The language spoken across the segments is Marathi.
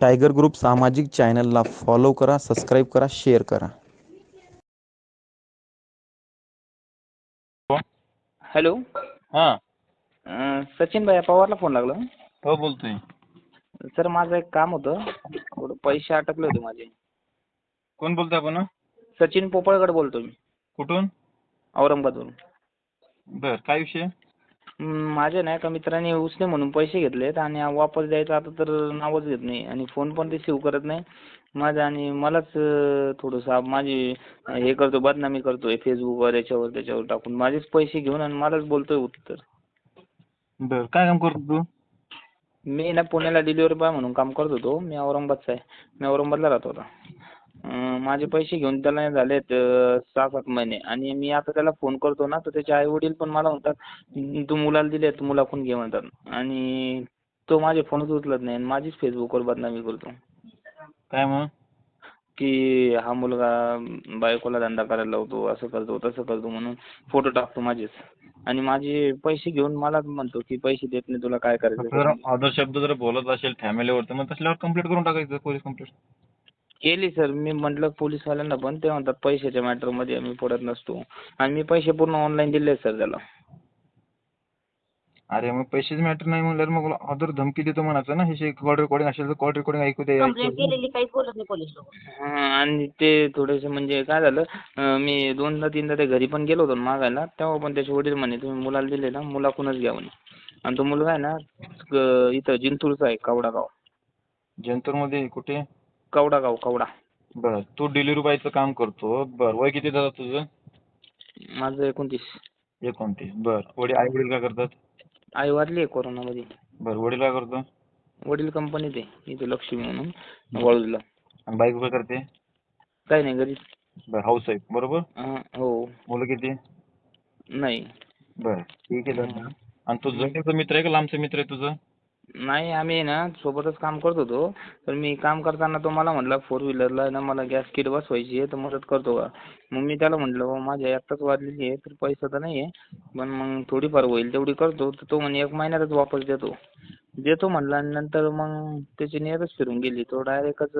टायगर ग्रुप सामाजिक चॅनलला फॉलो करा सबस्क्राईब करा शेअर करा. हॅलो. हां. सचिन भाई पवारला फोन लागला. हो बोलतोय. सर माझं एक काम होतं. थोडं पैसे अटकले होते माझे. कोण बोलतोय आपण? सचिन पोपळगड बोलतो मी. कुठून? औरंगाबादवरून. बर काय विषय? माझ्या नाही एका मित्राने उसने म्हणून पैसे घेतलेत आणि वापस द्यायचं आता तर नावच घेत नाही आणि फोन पण रिसिव्ह करत नाही. माझं आणि मलाच थोडंसं माझी हे करतो बदनामी करतोय फेसबुकवर याच्यावर त्याच्यावर टाकून. माझेच पैसे घेऊन आणि मलाच बोलतोय उत्तर बर काय काम करतो तू? मी ना पुण्याला डिलिव्हरी बॉय म्हणून काम करत होतो. मी औरंगाबादचा आहे. मी औरंगाबादला राहतो आता. माझे पैसे घेऊन त्याला झालेत अं, सहा सात महिने. आणि मी आता त्याला फोन करतो ना तर त्याचे आई वडील पण मला म्हणतात "हं, तू मुलाला दिलेत मुलाकडून घे म्हणतात. आणि तो माझे फोनच उचलत नाही आणि माझीच फेसबुकवर बदनामी करतो. काय मग? की हा मुलगा बायकोला धंदा करायला लावतो असं करतो तसं करतो म्हणून फोटो टाकतो माझेच. आणि माझे पैसे घेऊन मला म्हणतो की पैसे देत नाही तुला काय करायचं? जर ते." ऑदर शब्द जर बोलत असेल फॅमिलीवर तर मग तसल्यावर कंप्लीट करून टाकायचं पोलीस कंप्लीट केली सर मी म्हटलं पोलीसवाल्यांना पण ते म्हणतात पैशाच्या मॅटरमध्ये आम्ही पडत नसतो. आणि मी पैसे पूर्ण ऑनलाईन दिले सर त्याला. अरे मग पैसेच मॅटर नाही म्हणल्यावर मग ऑदर धमकी देतो म्हणायचं ना? हे कॉल रेकॉर्डिंग असेल तर कॉल रेकॉर्डिंग ऐकू दे कंप्लेंट केलेली काहीच बोलत नाही पोलीस लोक. हां आणि ते थोडेसे म्हणजे काय झालं अं, मी दोनदा तीनदा ते घरी पण गेलो होतो ना मागायला तेव्हा पण त्याचे वडील म्हणे तुम्ही मुलाला दिले ना मुलाकडूनच घ्या म्हणे. आणि तो मुलगा आहे ना क- इथं जिंतूरचा आहे कवडा गाव जंतरमध्ये कुठे? कवडा गाव कवडा. बर तू डिलिव्हरी बॉयचं काम करतो. बर वय किती दादा तुझं? माझं एकोणतीस. एकोणतीस. बर वडील आई वडील काय करतात? आई वारली आहे कोरोनामध्ये. बर वडील काय करतो? वडील कंपनीत आहे इथे लक्ष्मी म्हणून वळूला आणि बायको काय करते? काही नाही घरी बर हाऊस आहे बरोबर? हां हो. मुलं किती? नाही. बर ठीक आहे दादा आणि तू जवळचा मित्र आहे का? लांबचा मित्र आहे तुझं? नाही आम्ही आहे ना सोबतच काम करत होतो. तर मी काम करताना तो मला म्हटला फोर व्हीलरला ना मला गॅस किट बसवायची आहे तर मदत करतो का? मग मी त्याला म्हटलं बा माझ्या एकटाच वाजलेली आहे तर पैसा तर नाही आहे पण मग थोडीफार होईल तेवढी करतो. तर तो म्हणे एक महिन्यातच वापस देतो. देतो म्हटला आणि नंतर मग त्याची नियतच फिरून गेली. तो डायरेक्टच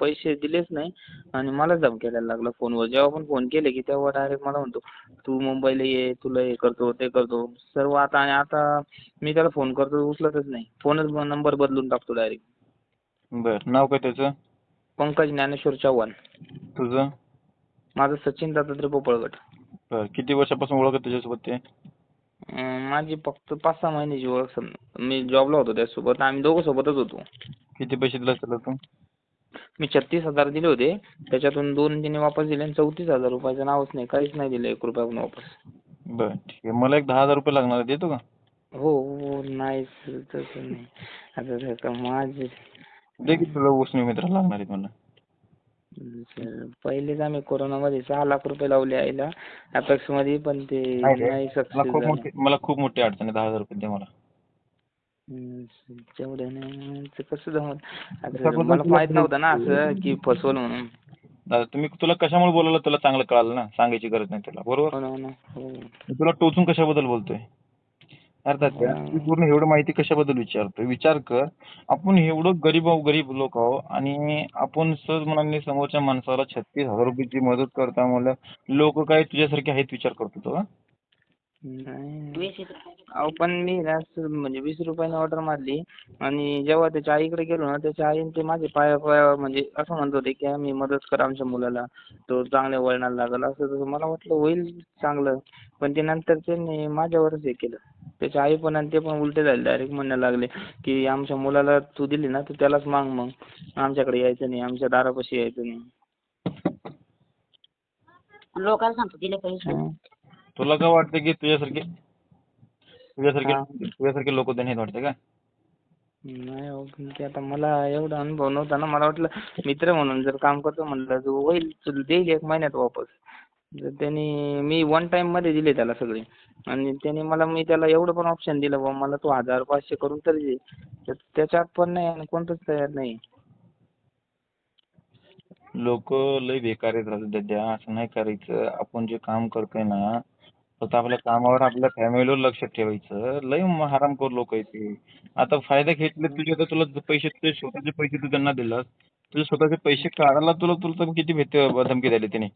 पैसे दिलेच नाही आणि मलाच धमक्या द्यायला लागला फोनवर जेव्हा पण फोन केले की तेव्हा डायरेक्ट मला म्हणतो तू मुंबईला ये तुला हे करतो ते करतो. सर्व आता आणि आता मी त्याला फोन करतो उचलतच नाही. फोनच नंबर बदलून टाकतो डायरेक्ट बर. नाव काय त्याचं? पंकज ज्ञानेश्वर चव्हाण. तुझं? माझं सचिन दत्तात्रय पोपळगट. बर. किती वर्षापासून ओळख आहे तुझ्यासोबत ते? माझी फक्त पाच सहा महिन्याची ओळख समजा. मी जॉबला होतो त्यासोबत आम्ही दोघं सोबतच होतो. किती पैसे दिले त्याला तू मी छत्तीस हजार दिले होते. त्याच्यातून दोन तिने वापस दिले आणि चौतीस हजार रुपयाचं नावच नाही काहीच नाही दिलं एक रुपया पण वापस. बर ठीक आहे. मला एक दहा हजार रुपये लागणार आहे देतो का? हो हो नाही तसं नाही. आता माझे दे की तुला उसने मित्र लागणार आहेत मला सर पहिलेच आम्ही कोरोनामध्ये सहा लाख रुपये लावले आईला. अपेक्समध्ये पण ते नाही रे, नाही मला सक्सेस खूप झालं. मोठी मला खूप मोठी अडचण आहे दहा हजार रुपये दे मला. हम्म, ते कसं आता मला माहीत नव्हतं ना असं की फसवल म्हणून. दादा तुम्ही तुला कशामुळे बोलायला तुला चांगलं कळालं ना सांगायची गरज नाही तुला बरोबर? हो ना हो ना हो मी तुला टोचून कशाबद्दल बोलतोय? अर्थात. तू पूर्ण एवढं माहिती कशाबद्दल विचारतोय विचार कर आपण एवढं गरीब आहो गरीब लोक आहो आणि आपण सहज मनाने समोरच्या माणसाला छत्तीस हजार रुपयाची मदत करता म्हणलं लोक काय तुझ्यासारखे आहेत विचार करतो तो हा? नाही अहो पण मी ना म्हणजे वीस रुपयाने ऑर्डर मारली आणि जेव्हा त्याच्या आईकडे गेलो ना त्याच्या आईने ते माझे पाया पाया म्हणजे असं म्हणत होते की आम्ही मदत करा आमच्या मुलाला. तो चांगल्या वळणाला लागला. असं तसं मला वाटलं होईल चांगलं. पण ते नंतर त्यांनी माझ्यावरच हे केलं. त्याच्या आई पण आणि ते पण उलटे झाले डायरेक्ट म्हणायला लागले की आमच्या मुलाला तू दिली ना तू त्यालाच माग मग. आमच्याकडे यायचं नाही आमच्या दारापाशी यायचं नाही. लोकांना सांगतो दिले पैसे. तुला काय वाटतं की तुझ्यासारखे तुझ्यासारखे. तुझ्यासारखे लोक त्यांनी वाटतं का? नाही हो पण ते आता मला एवढा अनुभव नव्हता ना. मला वाटलं मित्र म्हणून जर काम करतो म्हणलं तर होईल तुला देईल एक महिन्यात वापस. तर त्यांनी मी वन टाइममध्ये दिले त्याला सगळे. आणि त्याने मला मी त्याला एवढं पण ऑप्शन दिलं बुवा मला तू हजार पाचशे करून तरी दे. तर त्याच्यात पण नाही आणि कोणतंच तयार नाही. लोक लय बेकार आहेत दादा. असं नाही करायचं. आपण जे काम करतोय ना फक्त आपल्या कामावर आपल्या फॅमिलीवर लक्ष ठेवायचं. लय हरामखोर लोक आहेत ते. आता फायदा घेतले तुझे तर तुला पैसे तुझे स्वतःचे पैसे तू त्यांना दिलास तुझे स्वतःचे पैसे काढायला तुला तुला तर किती भेटते धमकी दिली तिने.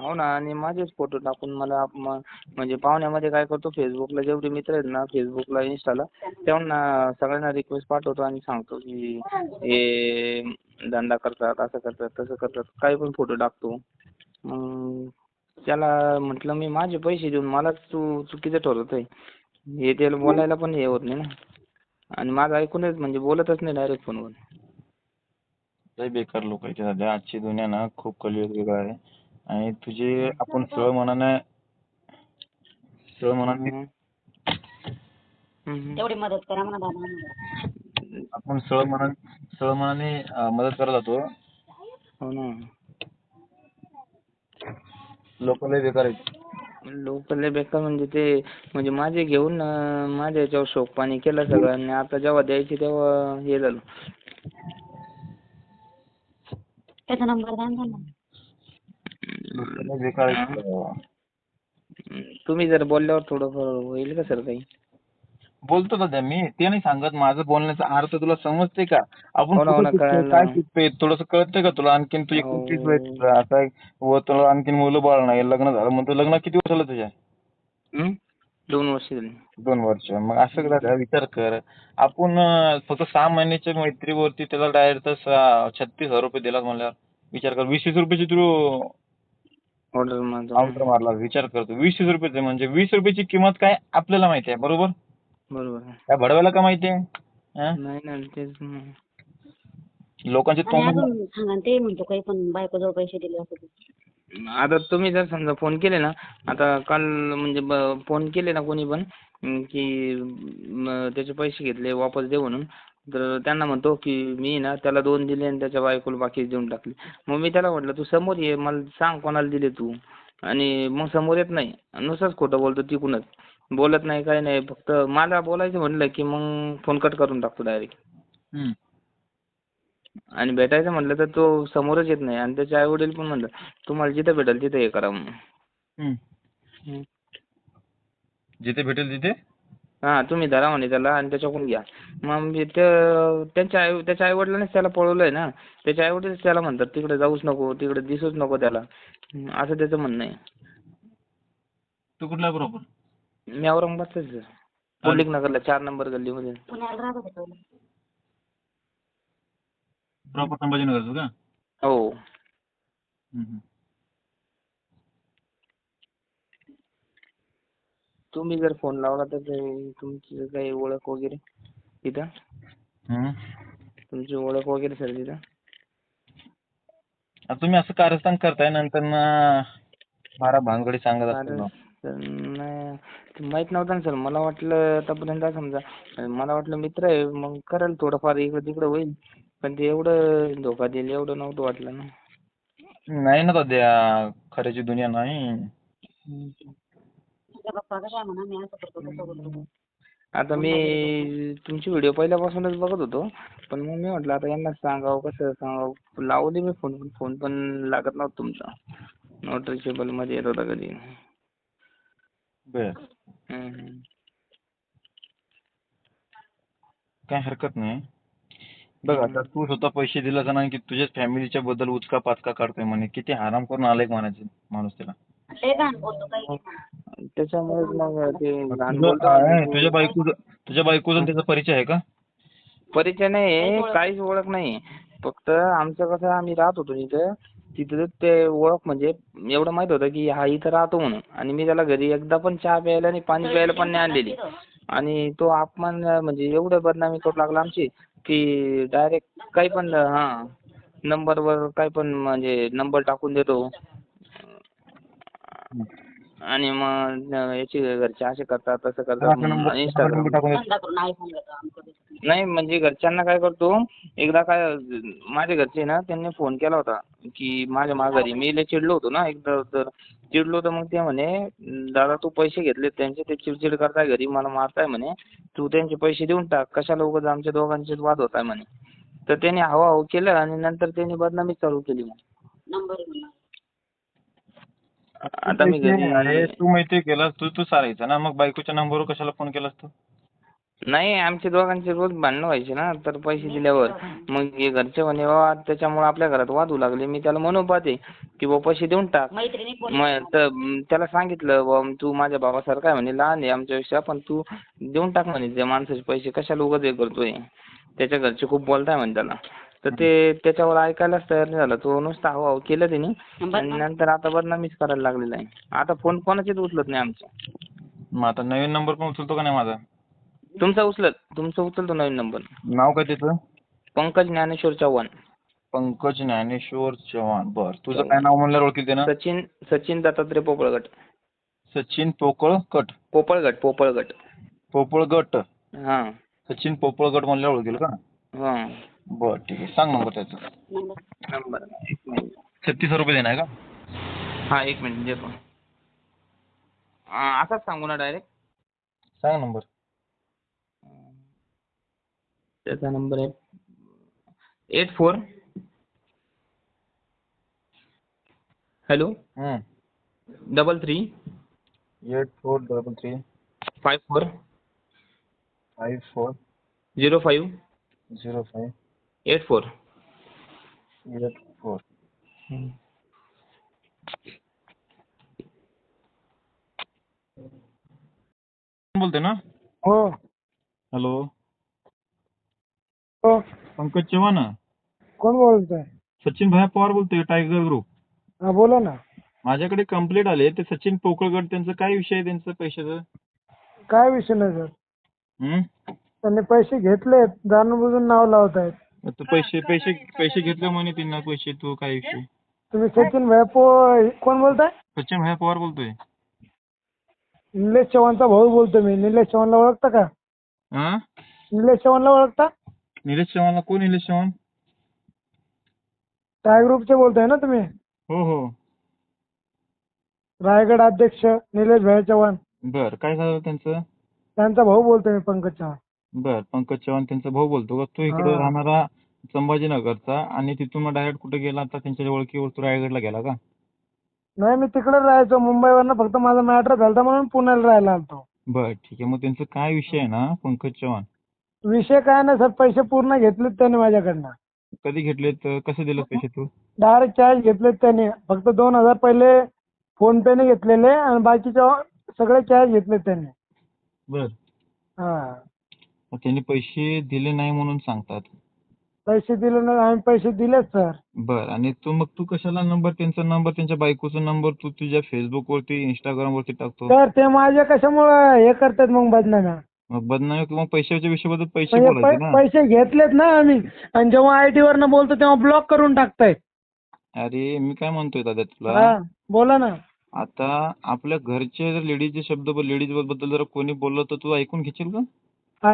हो ना आणि माझेच फोटो टाकून मला म्हणजे पाहुण्यामध्ये काय करतो फेसबुकला जेवढे मित्र आहेत ना फेसबुकला इंस्टाला त्यांना सगळ्यांना रिक्वेस्ट पाठवतो आणि सांगतो की हे धंदा करतात असं करतात तसं करतात काही पण फोटो टाकतो. मग त्याला म्हटलं मी माझे पैसे देऊन मलाच तू चुकीचं ठरवतोय हे त्याला बोलायला पण हे होत नाही ना आणि माझं ऐकूनच म्हणजे बोलतच नाही डायरेक्ट फोनवर लय बेकार लोक आहेत सध्या आजची दुनिया ना खूप कलियुग वेगळा आहे आणि तुझे आपण सरळ मनाने सरळ मनाने हम्म. हम्म. तेवढी मदत करा म्हणा दादा आम्हाला. आपण सरळ मनाने सरळ मनाने अं, मदत करायला जातो हो ना लोक लय बेकार आहेत. लोक लय बेकार म्हणजे ते म्हणजे माझे घेऊन अं, माझ्या याच्यावर शोक पाणी केलं सगळं आणि आता जेव्हा द्यायचे तेव्हा हे झालं. त्याचा नंबर द्या ना त्यांना. लोक लय बेकार आहेत. तुम्ही जर बोलल्यावर थोडंफार होईल का सर काही? बोलतो दादा मी ते नाही सांगत माझं बोलण्याचा अर्थ तुला समजते का? आपण हो ना, हो कुठं ना, चुकतोय, कळलं. काय चुकतोय थोडस कळतंय का तुला? आणखीन तुझी हो. कुठलीच आता आहे, व तुला आणखीन मुलं बाळ नाही लग्न झालं मग तुझं लग्न किती वर्ष झालं तुझ्या? हं? दोन वर्ष झाली. दोन वर्ष. मग असं दादा विचार कर. आपण अं, फक्त सहा महिन्याच्या मैत्रीवरती त्याला डायरेक्ट छत्तीस हजार रुपये दिला म्हणल्यावर विचार कर. वीस वीस रुपयाची तू ऑर्डर माझं काउंटर मारला विचार करतो वीस वीस रुपयाचे म्हणजे वीस रुपयाची किंमत काय आपल्याला माहिती आहे बरोबर? बरोबर त्या भडव्याला का माहिती आहे हं? नाही ना तेच ना. लोकांचे आणि तोंड अजून सांगा ना, ते म्हणतो काही पण बायको जवळ पैसे दिले असं ते. आता तुम्ही जर समजा फोन केले ना आता काल म्हणजे फोन केले ना कोणी पण अं, की म, त्याचे पैसे घेतले वापस दे म्हणून तर त्यांना म्हणतो की मी ना त्याला दोन दिले आणि त्याच्या बायकोला बाकी देऊन टाकले मग मी त्याला म्हटलं तू समोर ये मला सांग कोणाला दिले तू आणि मग समोर येत नाही नुसतंच खोटं बोलतो तिकूनच बोलत नाही काही नाही. फक्त मला बोलायचं म्हटलं की मग फोन कट करून टाकतो डायरेक्ट. आणि भेटायचं म्हटलं तर तो समोरच येत नाही. आणि त्याचे आई वडील पण म्हणतात तुम्हाला जिथं भेटेल तिथं हे करा म्हणून. जिथे भेटेल तिथे? हा तुम्ही धरा म्हणे त्याला आणि त्याच्याकडून घ्या. मग मी त्या त्यांच्या आई त्याच्या आई वडिलांनीच त्याला पळवलंय ना. त्याच्या आई वडीलच त्याला म्हणतात तिकडे जाऊच नको तिकडे दिसूच नको त्याला. हं, असं त्याचं म्हणणं आहे. तू कुठला बरोबर मी औरंगाबादचाच आहे. पुंडलिक नगरला चार नंबर गल्लीमध्ये पुण्याला राहत होते पहिले. प्रॉपर संभाजीनगरचं का? हो. तुम्ही जर फोन लावला तर तुमची काही ओळख वगैरे तिथं? हं. तुमची ओळख वगैरे सर तिथं? आता तुम्ही असं कारस्थान करताय नंतर ना मारा भानगडी सांगत असतो अरे सर नाही. माहीत नव्हतं ना सर. मला वाटलं आतापर्यंत समजा मला वाटलं मित्र आहे मग करेल थोडंफार इकडं तिकडं होईल. पण ते एवढं धोका देईल एवढं नव्हतं वाटलं ना. नाही ना सध्या खऱ्याची दुनिया नाही. आता मी तुमची व्हिडिओ पहिल्यापासूनच बघत होतो. पण मग मी म्हटलं आता यांना सांगावं कसं सांगावं? लावले मी फोन फोन पण लागत नव्हता तुमचा. नॉट रिचेबलमध्ये येत होता कधी. बर. हम्म, हम्म. काय हरकत नाही. बघ आता तू स्वतः पैसे दिला का नाही की तुझ्याच फॅमिलीच्या बद्दल उचका पाचका काढतोय म्हणे. किती आराम करून आलाय म्हणायचं माणूस त्याला. लय घाण बोलतो काही त्याच्यामुळेच मग ते लहान तुझं- बोलतो आहे, तुझ्या बायकोचं तुझ्या बायकोचा त्याचा परिचय आहे का? परिचय नाही काहीच ओळख नाही. फक्त आमचं कसं आम्ही राहत होतो तिथं. तिथं ते ओळख म्हणजे एवढं माहीत होतं की हा इथं राहतो म्हणून. आणि मी त्याला घरी एकदा पण चहा प्यायला आणि पाणी प्यायला पण नाही आणलेली. आणि तो अपमान म्हणजे एवढं बदनामी करू लागला आमची की डायरेक्ट काही पण हा नंबरवर काही पण म्हणजे नंबर टाकून देतो. आणि मग याची घरचे असे करतात तसं करतात इंस्टाग्राम. नाही म्हणजे घरच्यांना काय करतो एकदा काय माझ्या घरचे ना त्यांनी फोन केला होता. की माझ्या माघारी मी लय चिडलो होतो ना. एकदा तर चिडलो होतो मग ते म्हणे दादा तू पैसे घेतले त्यांचे ते चिडचिड करताय घरी मला मारताय म्हणे. तू त्यांचे पैसे देऊन टाक कशाला उगाच आमच्या दोघांचे वाद होत आहे म्हणे. तर त्यांनी हवा हो केलं आणि नंतर त्यांनी बदनामी चालू केली मग. आता मी घरी आहे, तू माहिती केलास तू तू सारायचा ना. मग बायकोच्या नंबरवर कशाला फोन केलास तू? नाही आमच्या दोघांचे रोज भांडणं व्हायचे ना तर पैसे दिल्यावर. मग हे घरचे म्हणे बा त्याच्यामुळे आपल्या घरात वाद होऊ लागले. मी त्याला म्हणून पाहते की बा पैसे देऊन टाक. मैत्रिणी मग तर त्याला सांगितलं बा तू माझ्या भावासारखा आहे म्हणे लहान आहे आमच्यापेक्षा पण तू देऊन टाक म्हणे त्या माणसाचे पैसे कशाला उगाच हे करतोय? त्याच्या घरचे खूप बोलताय म्हणे त्याला. तर ते त्याच्यावर ऐकायलाच तयार नाही झाला. तो नुसता हवा हवा केलं त्याने. आणि नंतर आता बदनामीच करायला लागलेला आहे. आता फोन कोणाचेच उचलत नाही आमचा. मग आता नवीन नंबर पण उचलतो का नाही माझा? तुमचा उचलत तुमचा उचलतो नवीन नंबर नाव काय त्याचं? पंकज ज्ञानेश्वर चव्हाण. पंकज ज्ञानेश्वर चव्हाण. बर तुझं काय नाव म्हणल्यावर ओळखील ते ना सचिन सचिन दत्तात्रय पोपळगट. सचिन पोकळ कट पोपळगट पोपळगट. पोपळगट. हां. सचिन पोपळगट म्हणल्यावर ओळखील का? हां. बर ठीक आहे. सांग नंबर त्याचा. नंबर. नंबर एक मिनिट. छत्तीस रुपये देणार आहे का? हां एक मिनिट देतो. हां असाच सांगू ना डायरेक्ट सांग नंबर. त्याचा नंबर आहे eight four. Hello. Double three. Eight four double three. Five four. Five four. Zero five zero five eight four. Eight four. बोलते ना? हो. हॅलो. हो. पंकज चव्हाण? कोण बोलतोय? सचिन भाया पवार बोलतोय टायगर ग्रुप हा बोला ना. माझ्याकडे कंप्लेंट आले. ते सचिन पोकळगड त्यांचं काय विषय आहे त्यांचं पैशाचं? काय विषय नाही सर. हं? त्यांनी पैसे घेतलेत जाणून बुजून नाव लावत आहेत तू पैसे पैसे पैसे घेतले म्हणे त्यांना पैसे तू काय विषय? तुम्ही सचिन भाई पो कोण बोलताय? सचिन भाया पवार बोलतोय. निलेश चव्हाणचा भाऊ बोलतो मी. निलेश चव्हाणला ओळखता का? हा? निलेश चव्हाणला ओळखता? निलेश चव्हाणला कोण निलेश चव्हाण? टाय ग्रुपचे बोलताय ना तुम्ही? हो हो. रायगड अध्यक्ष निलेश भाई चव्हाण. बर काय झालं त्यांचं? त्यांचा भाऊ बोलतोय मी पंकज चव्हाण. बर पंकज चव्हाण त्यांचा भाऊ बोलतो का? तू इकडे हा. राहणारा संभाजीनगरचा आणि तिथून मग डायरेक्ट कुठे गेला आता त्यांच्या ओळखीवर तू रायगडला गेला का? नाही मी तिकडे राहायचो मुंबईवरनं फक्त माझा मॅटर झालता म्हणून पुण्याला राहायला आलतो. बर ठीक आहे. मग त्यांचं काय विषय आहे ना पंकज चव्हाण? विषय काय नाही सर पैसे पूर्ण घेतलेत त्यांनी माझ्याकडनं. कधी घेतलेत? कसे दिले पैसे तू? डायरेक्ट कॅश घेतलेत त्यांनी. फक्त दोन हजार पहिले फोन पेने घेतलेले आणि बाकीचे सगळे कॅश घेतलेत त्यांनी. बर. हा. मग त्यांनी पैसे दिले नाही म्हणून सांगतात. पैसे दिले नाही आम्ही पैसे दिलेत सर. बर. आणि तू मग तू कशाला नंबर त्यांचा नंबर त्यांच्या बायकोचा नंबर तू तुझ्या फेसबुक वरती इंस्टाग्राम वरती टाकतो? तर ते माझ्या कशामुळं हे करतात मग बदनाम्या? बदनामी किंवा पैशाच्या विषयाबद्दल पैसे म्हणजे बोलायचे पै- ना. पैसे घेतलेत ना आम्ही. आणि जेव्हा आय टी वरनं बोलतो तेव्हा ब्लॉक करून टाकतायत. अरे मी काय म्हणतोय दादा तुला? हा बोला ना. आता आपल्या घरचे जर लेडीजचे शब्द लेडीजबद्दल जर कोणी बोललं तर तू ऐकून घेशील का?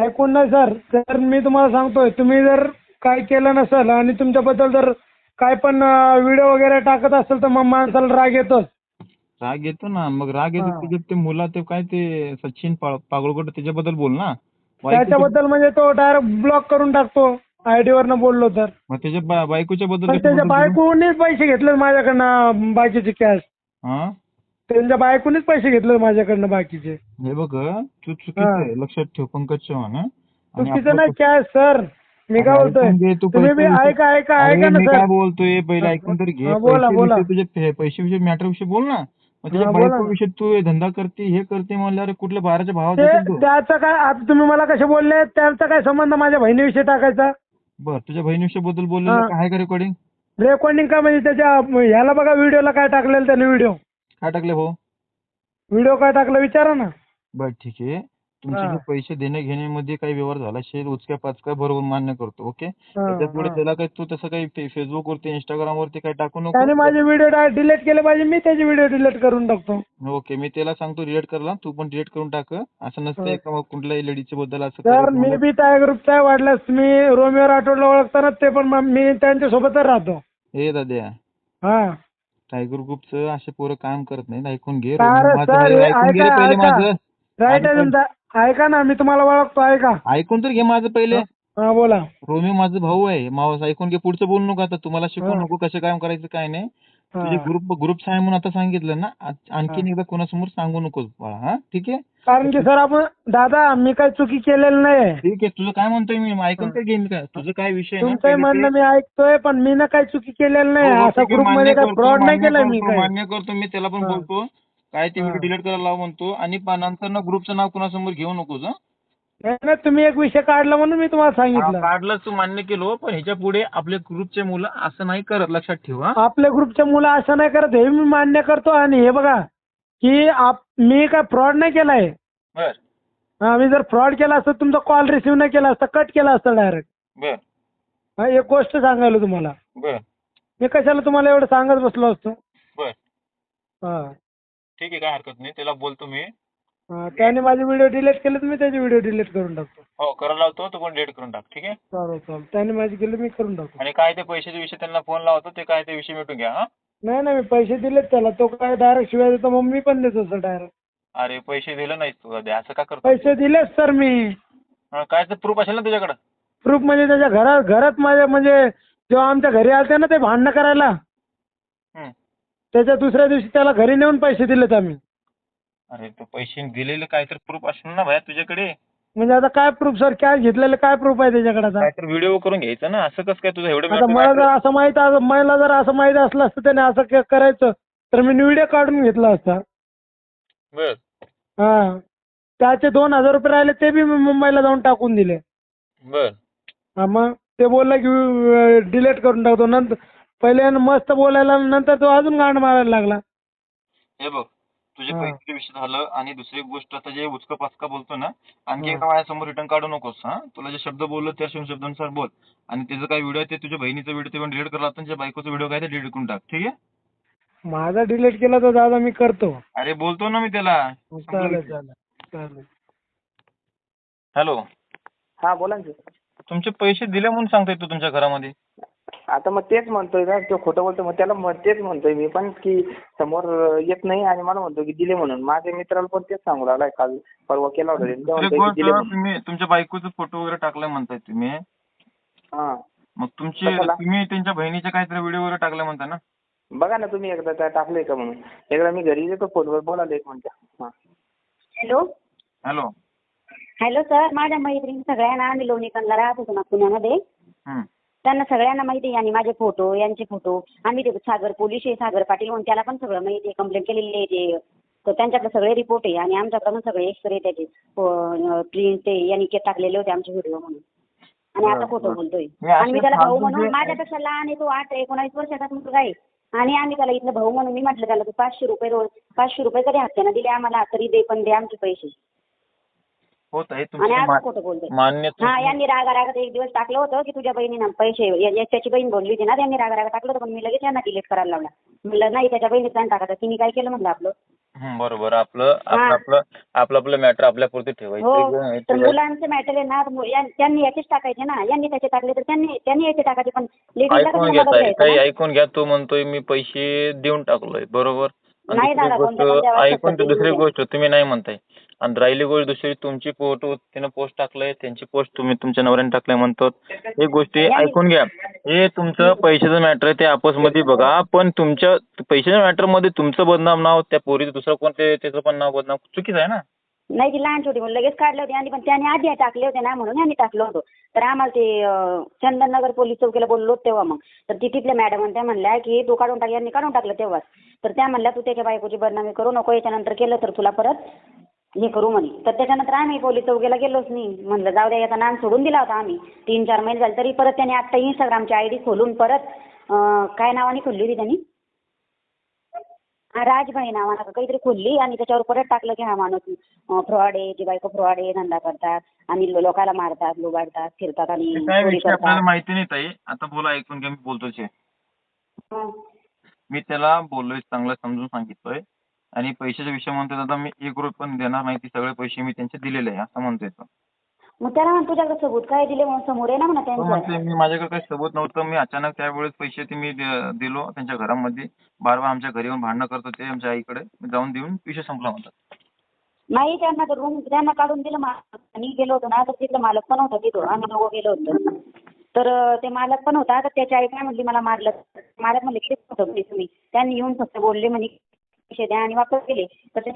ऐकून नाही सर तर मी तुम्हाला सांगतोय तुम्ही जर काय केलं नसेल आणि तुमच्याबद्दल जर काय पण व्हिडिओ वगैरे टाकत असेल तर मग माणसाला राग येतोच. राग येतो ना मग राग येतो. तुझे ते मुला ते काय ते सचिन पागळगड त्याच्याबद्दल बोल ना. त्याच्याबद्दल म्हणजे तो डायरेक्ट ब्लॉक करून टाकतो आय टी वरनं बोललो तर. मग त्याच्या बायकोच्या बद्दल त्याच्या? बायकोनीच पैसे घेतले माझ्याकडनं बाकीचे कॅश त्यांच्या बायकोनीच पैसे घेतले माझ्याकडनं बाकीचे. हे बघ तू चुकीचं. आहे लक्षात ठेव पंकज चव्हाण चुकीचं नाही कॅश सर मी काय बोलतोय? ऐका ऐका ऐका ना काय सर बोलतोय? पहिले ऐकून तर घे. बोला, बोला. विषयी तुझे पे- पैसे विषयी मॅटर विषयी बोल ना. विषयी तू धंदा करते हे करते म्हणल्यावर कुठल्या बाराच्या भावात तू त्याचं काय आता तुम्ही मला कसे बोलले त्यांचा काय संबंध माझ्या बहिणीविषयी टाकायचा? बर तुझ्या बहिणीविषयी बद्दल बोललेलं हा. काय का रेकॉर्डिंग रेकॉर्डिंग का म्हणजे त्याच्या ह्याला बघा व्हिडिओला काय टाकलेलं त्याने व्हिडिओ. काय टाकले भाऊ? व्हिडिओ काय टाकलं विचारा ना. बर ठीक आहे. तुमचे हा. जे पैसे देणे घेण्यामध्ये काही व्यवहार झाला असेल उचक्या पाचक्या बरोबर मान्य करतो ओके? हा, त्याच्या पुढे हा. त्याला काही तू तसं काही फेसबुक वरती इंस्टाग्राम वरती काही टाकू त्याने नको माझे व्हिडिओ डिलीट केले पाहिजे मी त्याचे व्हिडिओ डिलीट करून टाकतो. ओके मी त्याला सांगतो डिलीट करायला तू पण डिलीट करून टाक असं नसतं हा. एका कुठल्याही लेडीजच्या बद्दल असं करायचं मी बी त्या ग्रुपचा आहे वाटल्यास मी रोमिओ राठोडला ओळखताना ते पण मग मी त्यांच्यासोबतच राहतो. ए दाद्या. हा. टायगर ग्रुपचं असे पोरं काम करत नाहीत ऐकून घे अरे रोमियो माझं सर, पहिले हे ऐकून घे रे ऐका, पहिले ऐका. माझं. राईट आहे तुमचा. ऐका ना मी तुम्हाला ओळखतो ऐका. ऐकून तर घे माझं पहिले. हा बोला. रोमियो माझा भाऊ आहे. मावस ऐकून घे पुढचं बोलू नको आता. तुम्हाला शिकवू हा. नको कसं काम करायचं काय नाही. तुझे. ग्रुप ग्रुप्स आहे म्हणून आता सांगितलं ना. आ- आणखीन एकदा कोणासमोर सांगू नकोस बाळा हा? ठीक आहे? कारण की सर आपण दादा मी काही चुकी केलेली नाही ठीक आहे तुझं काय म्हणतोय मी? ऐकून काय घेईन काय तुझं काय विषय ना तुमचंही पहिले ते- म्हणणं मी ऐकतोय पण मी ना काही चुकी केलेली नाही. हो, हो, असा ठीक आहे, ग्रुप मान्यमध्ये काय करतो, फ्रॉड नाही मान्य केलाय मी करतो, काय मान्य करतो मी त्याला पण. बोलतो. काय ते. व्हिडिओ डिलीट करायला लाव म्हणतो. आणि प- नंतर ना ग्रुपचं नाव कोणासमोर घेऊ नकोस हं? नाही ना तुम्ही एक विषय काढला म्हणून मी तुम्हाला सांगितलं. काढलं तू मान्य केलो पण ह्याच्या पुढे आपल्या ग्रुपचे मुलं असं नाही करत. लक्षात ठेव हा? आपल्या ग्रुपच्या मुलं असं नाही करत हे मी मान्य करतो. आणि हे बघा की आप मी काय फ्रॉड नाही केलाय. बर. हा मी जर फ्रॉड केला असतं तुमचा कॉल रिसिव्ह नाही केला असता कट केला असता डायरेक्ट बर. हा एक गोष्ट सांगायला तुम्हाला. बर. मी कशाला तुम्हाला एवढं सांगत बसलो असतो? बर. हा. ठीक आहे काय हरकत नाही. त्याला बोलतो मी. हा, त्याने माझे व्हिडिओ डिलीट केले तर मी त्याचे व्हिडिओ डिलीट करून टाकतो. हो करायला लावतो तो पण डेट करून टाक ठीक आहे? चालेल चालेल. त्याने माझे केले मी करून टाकतो. आणि काय ते पैशाच्या विषयी त्यांना फोन लावतो ते काय ते विषय मिटून घ्या हा? नाही नाही मी पैसे दिलेत त्याला. तो काय डायरेक्ट शिवाय देतो मग मी पण देतो सर डायरेक्ट अरे पैसे दिले नाहीस तू सध्या असं का करतो? पैसे दिलेच सर मी. हा, काय तर प्रूफ असेल ना तुझ्याकडं? प्रूफ म्हणजे त्याच्या घरात घरात माझ्या म्हणजे जेव्हा आमच्या घरी आलते ना ते भांडणं करायला. त्याच्या दुसऱ्या दिवशी त्याला घरी नेऊन पैसे दिलेत आम्ही. अरे तू पैसे दिलेले काय तर प्रूफ असेल ना भाया तुझ्याकडे? म्हणजे आता काय प्रूफ सर काय घेतलेलं काय प्रूफ आहे त्याच्याकडे आता? काय तर व्हिडिओ करून घ्यायचं ना? असं कसं काय तुझं एवढं आता मला जर असं माहीत मला जर असं माहीत असलं असतं त्याने असं क- करायचं तर मी व्हिडिओ काढून घेतला असता. बर. हा. त्याचे दोन हजार रुपये राहिले ते बी मी मुंबईला जाऊन टाकून दिले. बर. हा मग ते बोलला की डिलीट करून टाकतो. नंतर पहिले मस्त बोलायला नंतर तो अजून गांड मारायला लागला. हे बघ तुझे हा. पैसे विषय झालं आणि दुसरी गोष्ट आता जे उचका पाचका बोलतो ना आणखी हा. एका माझ्यासमोर रिटर्न काढू नकोस हा. तुला जे शब्द बोललो त्या शब्द- शब्दानुसार बोल. आणि त्याचं काय व्हिडिओ आहे ते तुझ्या बहिणीचा व्हिडिओ ते पण डिलीट करायला लागतो तुझ्या बायकोचा व्हिडिओ काय ते डिलीट करून टाक ठीक आहे? माझा डिलीट केला तर दादा मी करतो. अरे बोलतो ना मी त्याला. चालेल चालेल चालेल. हॅलो हा बोला ना. तुमचे पैसे दिले म्हणून सांगताय तू तुमच्या घरामध्ये. आता मग तेच म्हणतोय ना तो खोटं बोलतो मग त्याला मग तेच म्हणतोय मी पण की समोर येत नाही आणि मला म्हणतो की दिले म्हणून. माझ्या मित्राला पण तेच सांगू लागलाय काल. परवा केला होता त्यांनी. तो दुसरी म्हणतोय की गोष्ट दिले म्हणून. तुम्ही तुमच्या बायकोचे फोटो वगैरे टाकलाय म्हणताय तुम्ही. हा. मग तुमची कशाला? तुम्ही त्यांच्या बहिणीचे काहीतरी व्हिडिओ वगैरे टाकले म्हणताय ना? बघा ना तुम्ही एकदा त्या टाकलंय का म्हणून. एकदा मी घरी येतो फोनवर बोलायला एक मिनिट. हा. हॅलो. हॅलो. हॅलो सर माझ्या मैत्रिणी सगळ्यांना आम्ही लोणीकरला राहत होतो ना पुण्यामध्ये. हम्म. त्यांना सगळ्यांना माहिती आहे. आणि माझे फोटो यांचे फोटो आम्ही ते सागर पोलीस आहे सागर पाटील म्हणून त्याला पण सगळं माहिती आहे. कंप्लेंट केलेली आहे ते. तर त्यांच्याकडे सगळे रिपोर्ट आहे. आणि आमच्याकडे पण सगळे एक्सरे त्याचे. प्रिंट ते यांनी के टाकलेले होते आमचे व्हिडिओ म्हणून. आणि आता बरं. बोलतोय. आणि मी त्याला भाऊ म्हणून माझ्यापेक्षा लहान आहे तो आठ एकोणावीस वर्षाचा मुलगा आहे. आणि आम्ही त्याला इथलं भाऊ म्हणून मी म्हटलं त्याला तू पाचशे रुपये रोज पाचशे रुपये कधी हप्त्यानं दिले आम्हाला? तरी दे पण दे आमचे पैसे. होत आहे आणि तुमचं खोटं मान्य हा यांनी रागा रागात एक दिवस टाकलं होतं की तुझ्या बहिणीनं पैसे या- या- त्याची बहीण बोलली होती ना त्यांनी रागा रागा टाकलं होतं पण मी लगेच यांना डिलीट करायला लावला. म्हणलं नाही त्याच्या बहिणीचा नाही टाकायचा. तिने काय केलं म्हणलं आपलं? हं, बरोबर. आपलं आपलं हा. आपलं आपलं आपलं मॅटर आपल्यापुरते ठेवायचं हो. तर मुलांचे मॅटर आहे ना तर मु- या- त्यांनी याचेच टाकायचे ना. यांनी त्याचे टाकले तर त्यांनी त्यांनी याचे टाकायचे पण लेडीजला ऐकून कसं घ्या मदत ताई घ्यायचं ना? ऐकून घ्या तू म्हणतोय मी पैसे देऊन टाकलोय. बरोबर? नाही दुसरी दादा, कोणत्या गोष्ट ऐकून दुसरी गोष्ट तुम्ही नाही म्हणताय. आणि राहिली गोष्ट दुसरी तुमची फोटो त्यानं पोस्ट टाकलंय त्यांची पोस्ट तुम्ही तुमच्या नवऱ्याने टाकलंय म्हणतो हे गोष्टी ऐकून घ्या. हे तुमचं पैशाचं मॅटर आहे ते आपसमध्ये बघा. पण तुमच्या पैशाच्या मॅटरमध्ये तुमचं बदनाम नाव त्या पोरीचं दुसरं कोणते त्याचं पण नाव बदनाम. चुकीचं आहे ना? नाही ती लहान छोटी म्हणून लगेच काढले होते आणि पण त्याने आधी टाकले होते ना म्हणून आम्ही टाकलं होतं. तर आम्हाला ते चंदन चंदननगर पोलीस चौकीला बोललो तेव्हा मग. तर ती तिथल्या मॅडम त्या म्हणल्या की तू काढून टाक यांनी काढून टाकलं तेव्हाच. तर त्या म्हणल्या तू त्याच्या बायकोची बदनामी करू नको याच्यानंतर केलं तर तुला परत हे करू म्हणे. तर त्याच्यानंतर आम्ही पोलीस चौकीला गेलोच नाही. म्हणलं जाऊ द्या याचा नाम सोडून दिला होता आम्ही. तीन चार महिने झाले तरी परत त्याने आत्ता इंस्टाग्रामची आय डी खोलून परत काय नावाने खोलली होती त्यांनी? राजभाई नावानं काहीतरी खोलली आणि त्याच्यावर परत टाकलं की हा माणूस फ्रॉड आहे जी बायको फ्रॉड आहे धंदा करतात आणि लो- लोकाला मारतात लुबाडतात फिरतात आणि ते काय चोरी विषय आपल्याला करतात माहिती नाही ताई आता बोला ऐकून घ्या मी बोलतोच आहे. हं. मी त्याला बोललोय चांगलं समजून सांगितलोय आणि पैशाच्या विषय म्हणतोय दादा मी एक रुपये पण देणार नाही ते सगळे पैसे मी त्यांचे दिलेले आहे असं म्हणतोय तो मग त्याला म्हण तुझ्याकडे सबूत काय दिले म्हणून समोर आहे ना म्हणा तो त्यांच्या म्हणतोय मी माझ्याकडे काही सबूत नव्हतं. मी अचानक त्यावेळेस पैसे ते मी द- दिलो त्यांच्या घरामध्ये. बार बार आमच्या घरी येऊन भांडणं करत होते आमच्या आईकडे. मी जाऊन देऊन विषय संपला म्हणतात. नाही त्यांना तर रूम त्यांना काढून दिलं आणि गेलो होतो ना तर तिथलं मालक पण होता तिथं. आम्ही दोघं गेलो होतो. तर अं, ते मालक पण होता. तर त्याची आई काय म्हटली मला मारलं मालक म्हणले किती होतं म्हणे तुम्ही त्यांनी येऊन फक्त बोलले म्हणे पैसे द्या आणि वापस गेले. तर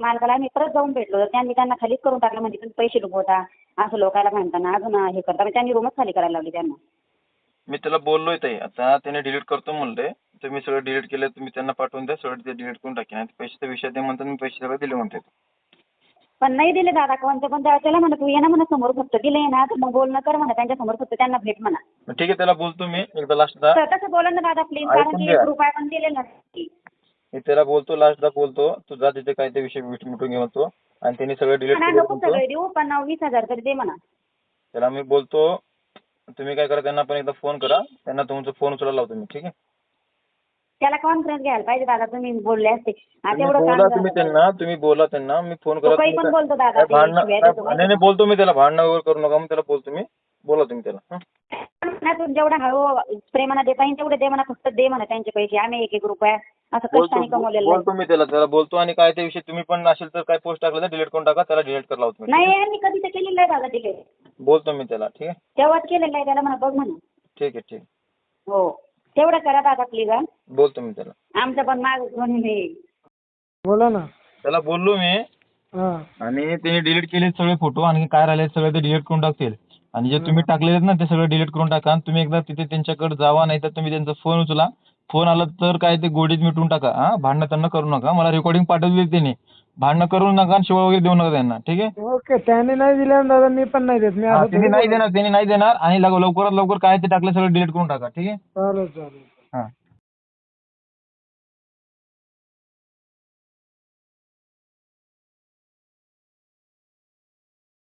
मालकाला आम्ही परत जाऊन भेटलो. तर त्यांनी त्यांना खालीच करून टाकलं. म्हणजे तुम्ही पैसे डुबवता असं लोकांना म्हणताना अजून हे करता. म्हणजे त्यांनी रूमच खाली करायला लावली त्यांना. मी त्याला बोललोय ताई. आता त्याने डिलीट करतो म्हणले. तुम्ही सगळं डिलीट केलं. तुम्ही त्यांना पाठवून द्या. सगळं ते डिलीट करून टाकेन. पैशाचा विषय दे म्हणतात. मी पैसे सगळे दिले म्हणते पण नाही दिले दादा. कोणते पण त्या- त्याला म्हणा तू ये ना म्हणा समोर फक्त दिले ना. तर मग बोलणं कर म्हणा. त्यांच्यासमोर फक्त त्यांना भेट म्हणा. ठीक आहे. त्याला बोलतो मी. एकदा लास्टदा तर तसं बोला ना दादा प्लीज कारण की रुपया पण दिलेला नाही. मी त्याला बोलतो लास्टदा बोलतो तू जा तिथे काय ते विषय मिट- मिटून घे म्हणतो. आणि त्यांनी सगळं डिलीट म्हणा नको सगळे देऊ पण वीस हजार तरी दे म्हणा. त्याला मी बोलतो तुम्ही काय करा त्यांना पण एकदा फोन करा. त्यांना तुमचा फोन उचलायला लावतो मी ठीक आहे? त्याला कॉन्फरन्स घ्यायला पाहिजे दादा तुम्ही बोलले असते. आता तुम्ही एवढं बोला काम तुम्ही झालं. त्यांना तुम्ही बोला त्यांना. मी फोन तो करा काही तुम्ही पण काय- बोलतो दादा काय ते भांडणं शिव्या काय- देतो नाही नाही बोलतो मी त्याला भांडणं वगैरे करू नका मग त्याला बोलतो मी. बोला तुम्ही त्याला. हं? म्हणा तू जेवढा प्रेमानं देता येईल तेवढे दे म्हणा फक्त दे म्हणा त्यांचे पैसे. आम्ही एक एक रुपया असं कष्टाने बोलतो कमवलेलं आहे. बोलतो मी त्याला त्याला बोलतो आणि काय ते विषय तुम्ही पण असेल तर काय पोस्ट टाकलं तर डिलीट करून टाका त्याला डिलीट करायला लावतो मी. नाही आम्ही कधी तर केलेलं आहे दादा दिले बोलतो मी त्याला ठीक आहे? तेव्हाच केलेलं आहे त्याला म्हणा बघ म्हणा. ठीक आहे ठीक आहे. हो. तेवढं करा दादा प्लीज हा. बोलतो मी त्याला. आमचं पण माग कोणी नाही बोला ना. त्याला बोललो मी. हां. आणि त्यांनी डिलीट केले सगळे फोटो आणि काय राहिले सगळे ते डिलीट करून टाकतील. आणि जे तुम्ही टाकलेले आहेत ना ते सगळं डिलीट करून टाका. आणि तुम्ही एकदा तिथे त्यांच्याकडे जावा नाही तर तुम्ही त्यांचा फोन उचला. फोन आला तर काय ते गोडीत मिटून टाका. हा? भांडणं त्यांना करू नका. मला रेकॉर्डिंग पाठवली त्यांनी. भांडणं करू नका आणि शिवाय वगैरे देऊ नका त्यांना. ठीक आहे? ओके त्याने नाही दिले ना दादा मी पण नाही देत. मी हा, असं त्यांनी नाही. देणार त्यांनी नाही देणार. आणि लव- लवकरात लवकर काय ते टाकलं सगळं डिलीट करून टाका. ठीक आहे? चालेल चालेल. हा.